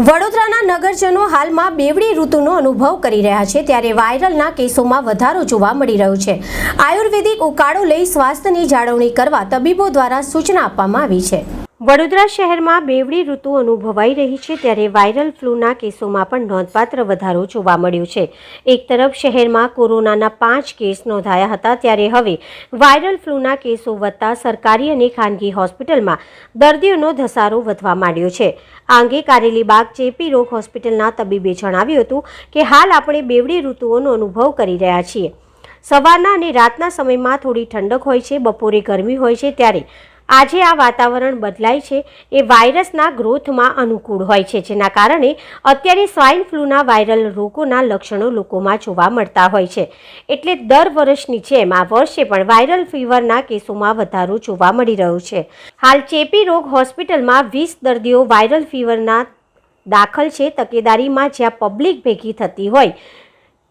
વડોદરાના નગરજનો હાલમાં બેવડી ઋતુનો અનુભવ કરી રહ્યા છે ત્યારે વાયરલના કેસોમાં વધારો જોવા મળી રહ્યો છે. આયુર્વેદિક ઉકાળો લઈ સ્વાસ્થ્યની જાળવણી કરવા તબીબો દ્વારા સૂચના આપવામાં આવી છે. વડોદરા શહેરમાં બેવડી ઋતુ અનુભવાઈ રહી છે ત્યારે વાયરલ ફ્લૂના કેસોમાં પણ નોંધપાત્ર વધારો જોવા મળ્યો છે. એક તરફ શહેરમાં કોરોનાના પાંચ કેસ નોંધાયા હતા ત્યારે હવે વાયરલ ફ્લૂના કેસો વધતા સરકારી અને ખાનગી હોસ્પિટલમાં દર્દીઓનો ધસારો વધવા માંડ્યો છે. આ અંગે કારેલીબાગ ચેપી રોગ હોસ્પિટલના તબીબે જણાવ્યું હતું કે હાલ આપણે બેવડી ઋતુઓનો અનુભવ કરી રહ્યા છીએ. સવારના અને રાતના સમયમાં થોડી ઠંડક હોય છે, બપોરે ગરમી હોય છે ત્યારે આજે આ વાતાવરણ બદલાય છે. એ વાયરસના ગ્રોથમાં અનુકૂળ હોય છે, જેના કારણે અત્યારે સ્વાઇન ફ્લૂના વાયરલ રોગોના લક્ષણો લોકોમાં જોવા મળતા હોય છે. એટલે દર વર્ષની જેમ આ વર્ષે પણ વાયરલ ફીવરના કેસોમાં વધારો જોવા મળી રહ્યો છે. હાલ ચેપી રોગ હોસ્પિટલમાં વીસ દર્દીઓ વાયરલ ફીવરના દાખલ છે. તકેદારીમાં જ્યાં પબ્લિક ભેગી થતી હોય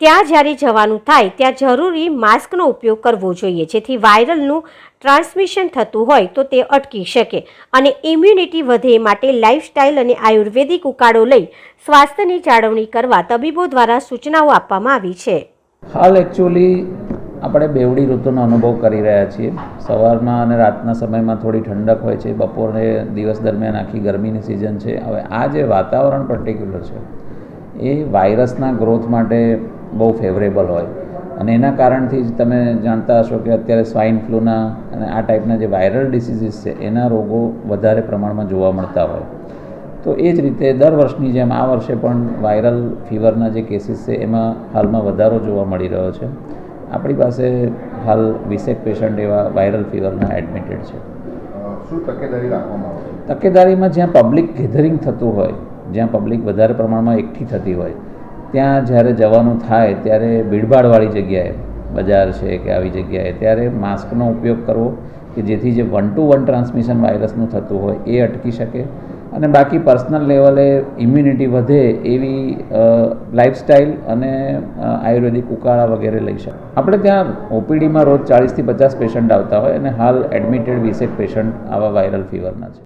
ત્યાં જ્યારે જવાનું થાય, ત્યાં જરૂરી માસ્કનો ઉપયોગ કરવો જોઈએ. જેથી વાયરલનું ટ્રાન્સમિશન થતું હોય તો તે અટકી શકે અને ઇમ્યુનિટી વધે માટે લાઇફસ્ટાઇલ અને આયુર્વેદિક ઉકાળો લઈ સ્વાસ્થ્યની જાળવણી કરવા તબીબો દ્વારા સૂચનાઓ આપવામાં આવી છે. હાલ એકચ્યુઅલી આપણે બેવડી ઋતુનો અનુભવ કરી રહ્યા છીએ. સવારમાં અને રાતના સમયમાં થોડી ઠંડક હોય છે. બપોરે દિવસ દરમિયાન આખી ગરમીની સિઝન છે. હવે આ જે વાતાવરણ પર્ટિક્યુલર છે, એ વાયરસના ગ્રોથ માટે બહુ ફેવરેબલ હોય. અને એના કારણથી જ તમે જાણતા હશો કે અત્યારે સ્વાઇન ફ્લૂના અને આ ટાઈપના જે વાયરલ ડિસીઝીસ છે એના રોગો વધારે પ્રમાણમાં જોવા મળતા હોય. તો એ જ રીતે દર વર્ષની જેમ આ વર્ષે પણ વાયરલ ફીવરના જે કેસીસ છે એમાં હાલમાં વધારો જોવા મળી રહ્યો છે. આપણી પાસે હાલ વીસેક પેશન્ટ એવા વાયરલ ફીવરના એડમિટેડ છે. શું તકેદારી રાખવામાં તકેદારીમાં જ્યાં પબ્લિક ગેધરિંગ થતું હોય જ્યાં પબ્લિક વધારે પ્રમાણમાં એકઠી થતી હોય ત્યાં જ્યારે જવાનું થાય ત્યારે ભીડભાડવાળી જગ્યાએ, બજાર છે કે આવી જગ્યાએ, ત્યારે માસ્કનો ઉપયોગ કરવો કે જેથી જે વન ટુ વન ટ્રાન્સમિશન વાયરસનું થતું હોય એ અટકી શકે. અને બાકી પર્સનલ લેવલે ઇમ્યુનિટી વધે એવી લાઇફસ્ટાઇલ અને આયુર્વેદિક ઉકાળા વગેરે લઈ શકે. આપણે ત્યાં ઓપીડીમાં રોજ ચાળીસથી પચાસ પેશન્ટ આવતા હોય અને હાલ એડમિટેડ વીસેક પેશન્ટ આવા વાયરલ ફીવરના છે.